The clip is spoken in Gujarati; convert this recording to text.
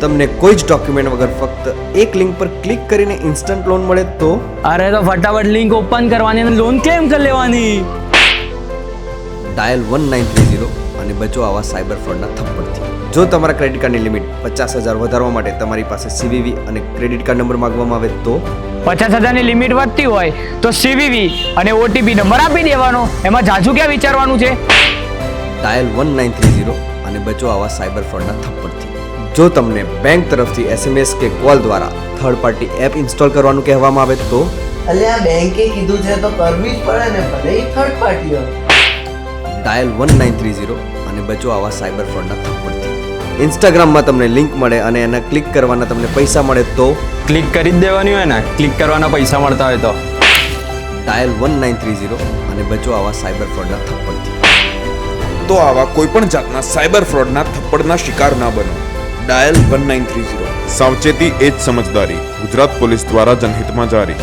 તમને કોઈ જ ડોક્યુમેન્ટ વગર ફક્ત એક લિંક પર ક્લિક કરીને ઇન્સ્ટન્ટ લોન મળે તો? અરે તો ફટાફટ લિંક ઓપન કરવાની અને લોન ક્લેમ કરી લેવાની? Dial one nine three zero અને બચો આવા સાયબર ફ્રોડના થપ્પડથી. જો તમારા ક્રેડિટ કાર્ડની લિમિટ પચાસ હજાર વધારવા માટે તમારી પાસે સીવીવી અને ક્રેડિટ કાર્ડ નંબર માંગવામાં આવે તો? પચાસ હજારની લિમિટ વધતી હોય તો સીવીવી અને ઓટીપી નંબર આપી દેવાનો. એમાં જાજુ ક્યાં વિચારવાનું છે? Dial one nine three zero અને બચો આવા સાયબર ફ્રોડના થપ્પડથી. જો તમને બેંક તરફથી એસએમએસ કે કોલ દ્વારા થર્ડ પાર્ટી એપ ઇન્સ્ટોલ કરવાનું કહેવામાં આવે તો? અલ્યા બેંકે કીધું છે તો કરવી જ પડે ને ભલે થર્ડ પાર્ટી હોય. Dial one nine three zero અને બચો આવા સાયબર ફ્રોડના થપ્પડથી ઇન્સ્ટાગ્રામમાં તમને લિંક મળે અને એના ક્લિક કરવાના તમને પૈસા મળે તો? ક્લિક કરી જ દેવાની હોય ને ક્લિક કરવાના પૈસા મળતા હોય તો. Dial one nine three zero અને બચો આવા સાયબર ફ્રોડના થપ્પડથી તો આવા કોઈપણ જાતના સાયબર ફ્રોડના થપ્પડના શિકાર ના બનો. Dial one nine three zero સાવચેતી એ જ સમજદારી ગુજરાત પોલીસ દ્વારા જનહિતમાં જારી.